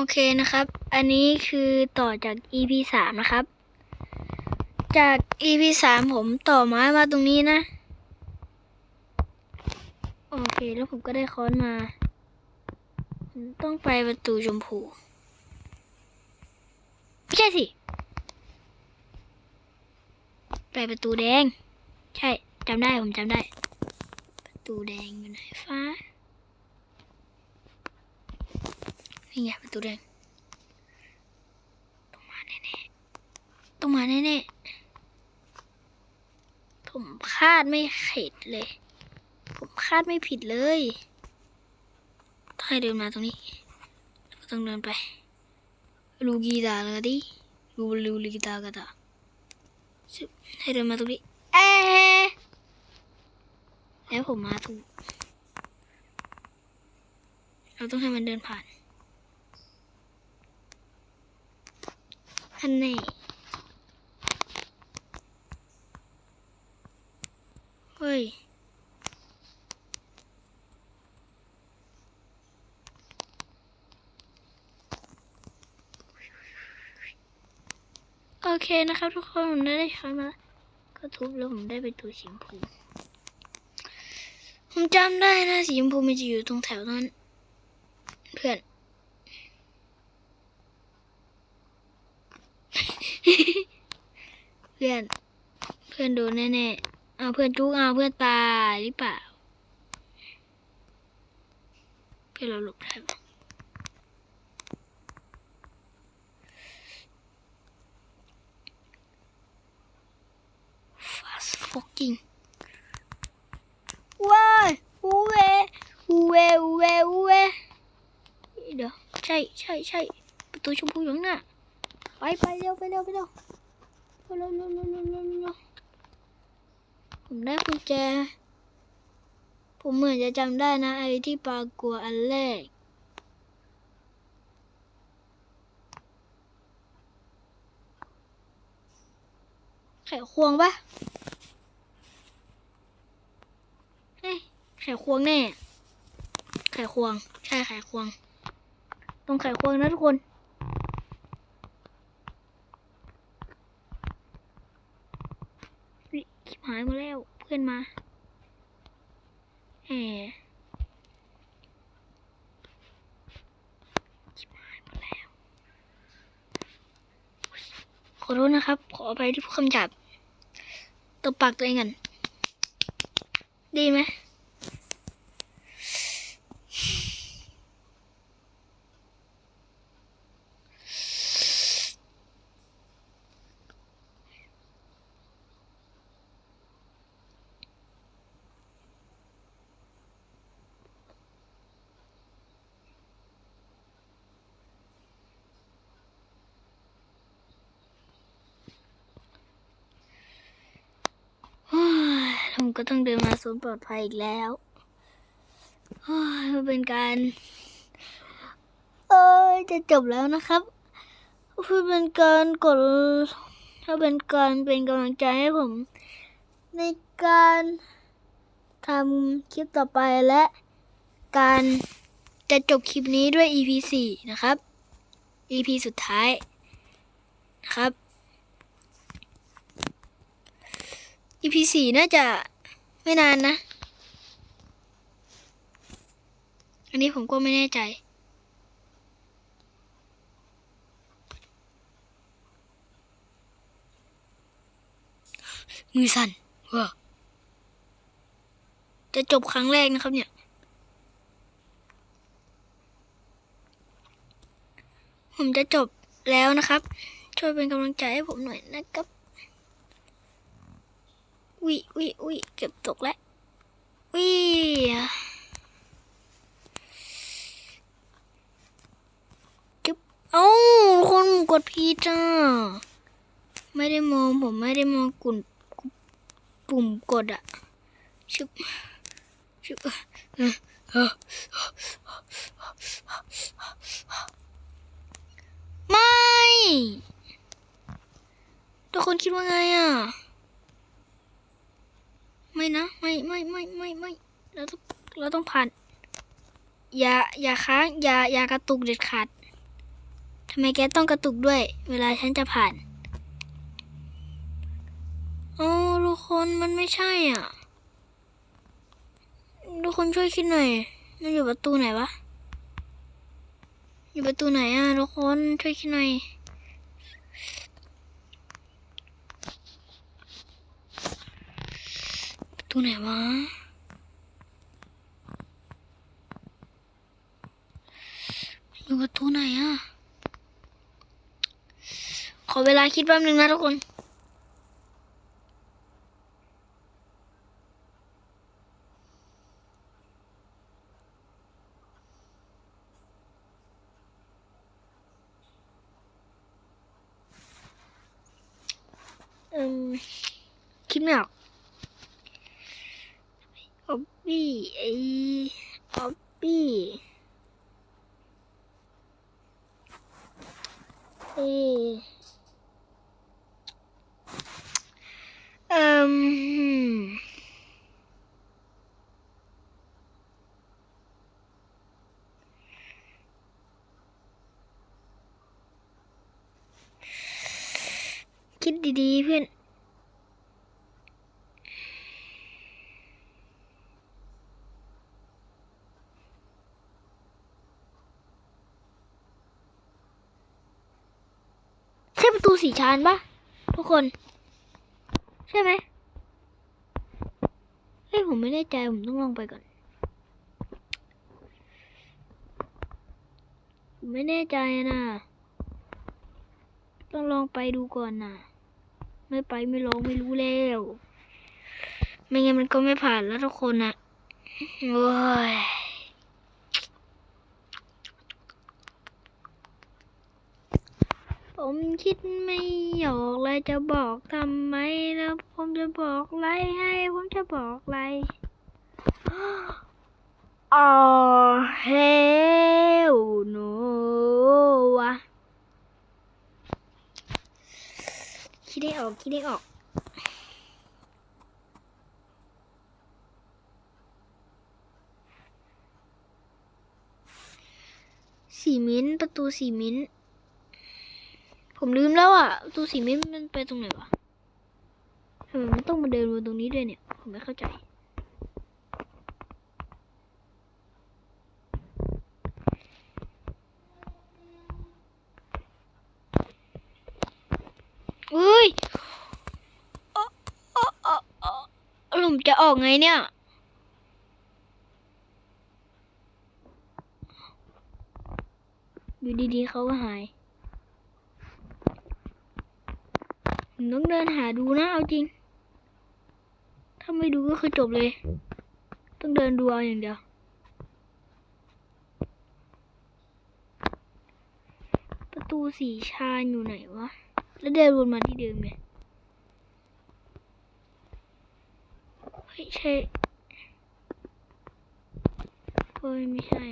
โอเคนะครับ อันนี้คือต่อจาก EP สามนะครับ จาก EP สามผมต่อไม้มาตรงนี้นะ โอเคแล้วผมก็ได้ค้อนมา ต้องไปประตูชมพู ไม่ใช่สิ ไปประตูแดง ใช่จำได้ผมจำได้ ประตูแดงอยู่ไหนฟ้า นี่ไงประตูแดงต้องมาแน่ๆต้องมาแน่ๆผมคาดไม่ผิดเลย ผมคาดไม่ผิดเลยต้องให้เดินมาตรงนี้แล้วก็ต้องเดินไปลูกีตาลกดิลูลูลีกีตากะตาให้เดินมาตรงนี้เอ๊ะแล้วผมมาถูกเราต้องให้มันเดินผ่าน อันนเฮ้ย โอเคนะครับทุกคนผมได้ได้ช้อนมาแล้วก็ทุบแล้วผมได้เป็นตัวสีชมพูผมจำได้นะสีชมพูมันจะอยู่ตรงแถวนั้น เพื่อน เพื่อน เพื่อนโดนแน่ๆ เอาเพื่อนจุกเอาเพื่อนตายหรือเปล่า เพื่อนเราหลบได้ปะ fast fucking ว้ายอูเวอูเวอูเวอูเวเดี๋ยวใช่ใช่ใช่ประตูชมพูอยู่ข้างหน้าไปไปเร็วไปเร็วไปเร็ว ผมได้กุญแจ ผมเหมือนจะจำได้นะ ไอ้ที่ปลากัวอันแรกไขควงปะเฮ้ยไขควงแน่ ไขควง ใช่ไขควง ตรงไขควงนะทุกคน ชิบหายมาแล้วเพื่อนมาแหมชิบหายมาแล้ว ขอโทษนะครับ ขออภัยที่พูดคำหยาบตบปากตัวเองกัน ดีไหม โอ้ย ผมก็ต้องเดินมาศูนย์ปลอดภัยอีกแล้วมันเป็นการ เอ้ยจะจบแล้วนะครับเพื่อเป็นการกดถ้าเป็นการเป็นกำลังใจให้ผม ในการทำคลิปต่อไปและการจะจบคลิปนี้ด้วย EP 4 นะครับ EP สุดท้ายนะครับ EP สี่น่าจะ ไม่นานนะ อันนี้ผมก็ไม่แน่ใจมือสั่นเว้าจะจบครั้งแรกนะครับเนี่ย ผมจะจบแล้วนะครับ ช่วยเป็นกำลังใจให้ผมหน่อยนะครับ วิวิวิเก็บตกแล้ววิจุ๊บเอ้าคนกดพีจ้า ไม่ได้มองผมไม่ได้มองกุ่นปุ่มกดอะชุบชุบไม่ ทุกคนคิดว่าไงอะ ไม่ไม่ไม่ไม่ไม่เราต้องเราต้องผ่าน อย่าอย่าค้างอย่าอย่ากระตุกเด็ดขาดทำไมแกต้องกระตุกด้วย เวลาฉันจะผ่านโอ้ทุกคนมันไม่ใช่อะทุกคนช่วยคิดหน่อย มันอยู่ประตูไหนวะ อยู่ประตูไหนอะทุกคนช่วยคิดหน่อย ระตูไหนวะ อยู่ประตูไหนอะขอเวลาคิดแป๊บนึงนะทุกคนอืมคิดไม่ออก ออบบี้ไอออบบี้เอเอ่มคิดดีๆเพื่อน ใช่ประตู สีชานปะทุกคน ใช่ไหมเฮ้ยผมไม่แน่ใจ ผมต้องลองไปก่อน ผมไม่แน่ใจนะต้องลองไปดูก่อนนะไม่ไปไม่ลองไม่รู้แล้ว ไม่งั้นมันก็ไม่ผ่านแล้วทุกคนนะโอ้ย ผมคิดไม่ออกเลยจะบอกทำไมแล้วผมจะบอกอะไรให้ ผมจะบอกอะไรอ๋อเฮลโนวะคิดได้ออก คิดได้ออกสีมิ้นท์ประตูสีมิ้นท์ ผมลืมแล้วอะประตูสีมิ้นมันไปตรงไหนวะทำไมมันต้องมาเดินวนตรงนี้ด้วยเนี่ย ผมไม่เข้าใจเฮ้ยเอ๊ะเอ๊ะเอ๊ะเอ๊ะผมจะออกไงเนี่ยอยู่ดีๆเขาก็หาย ผมต้องเดินหาดูนะเอาจริง ถ้าไม่ดูก็คือจบเลย ต้องเดินดูเอาอย่างเดียว ประตูสีชานอยู่ไหนวะ แล้วเดินวนมาที่เดิมเลยเฮ้ยใช่เฮ้ยไม่ใช่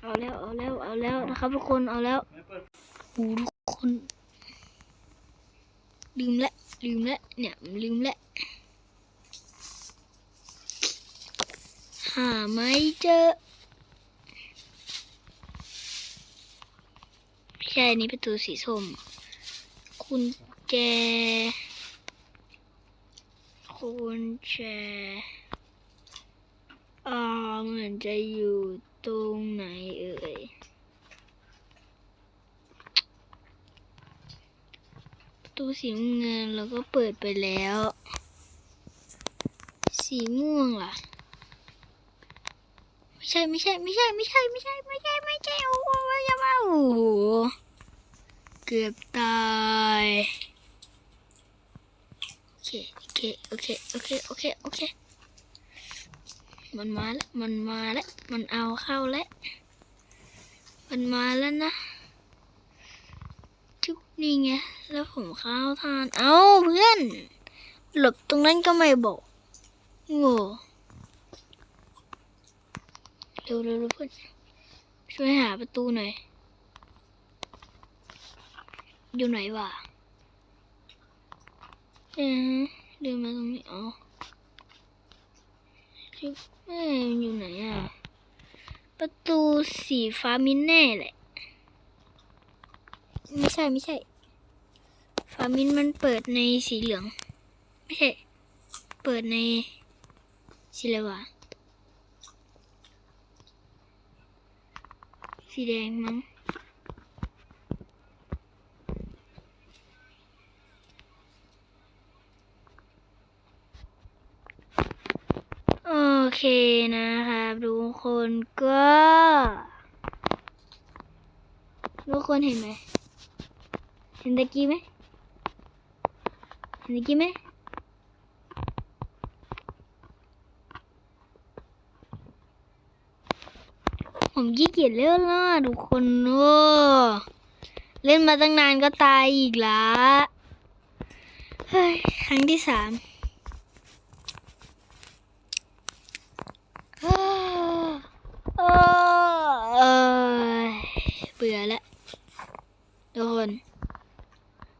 เอาแล้ว เอาแล้ว เอาแล้วนะครับทุกคน เอาแล้วโอ้ทุก คน ลืมละลืมละเนี่ยลืมละหาไม่เจอใช่นนี้ประตูสีส้ม คุณแจ คุณแจอ่าเหมือนจะอยู่ตรงไหนเอ่ย ประ ตูสีเงินเราก็เปิดไปแล้ว สีม่วงล่ะ ไม่ใช่ไม่ใช่ไม่ใช่ไม่ใช่ไม่ใช่ไม่ใช่ไม่ใช่โอ้โหไม่ใช่มาโอ้โหเกือบตายโอเคโอเคโอเคโอเคโอเคโอเคมันมาแล้วมันมาแล้วมันเอาเข้าแล้วมันมาแล้วนะ นี่ไง แล้วผมข้าวทาน เอ้าเพื่อน หลบตรงนั้นก็ไม่บอกโง่เร็วเร็วเร็วเพื่อนช่วยหาประตูหน่อย อยู่ไหนวะเอ๊ะเดินมาตรงนี้อ๋อแมันอยู่ไหนอะ ประตูสีฟ้ามินแน่แหละ ไม่ใช่ ไม่ใช่ ฟ้ามินมันเปิดในสีเหลือง ไม่ใช่ เปิดในสีอะไรวะสีแดงมั้งโอเคนะครับทุกคนก็ทุกคนเห็นไหมเห็นตะกี้ไหม เห็นตะกี้ไหมผมขี้เกียจเล่นและทุกคนโอ้เล่นมาตั้งนานก็ตายอีกละเฮ้ยครั้งที่สามเบื่อแล้วทุกคน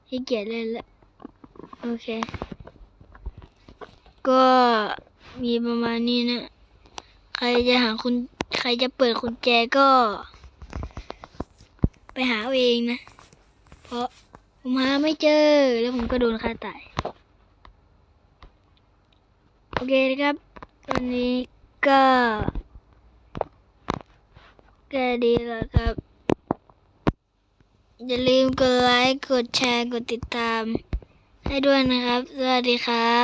ขี้เกียจเล่นแล้ว อเค ก็มีประมาณนี้นะ ใครจะหาคุณ ใครจะเปิดกุญแจก็ ไปหาเองนะ เพราะผมหาไม่เจอ แล้วผมก็โดนฆ่าตาย โอเคนะครับตอนนี้ก็แค่ดีแล้วครับ อย่าลืมกดไลค์ กดแชร์ กดติดตาม ได้ด้วยนะครับ สวัสดีครับ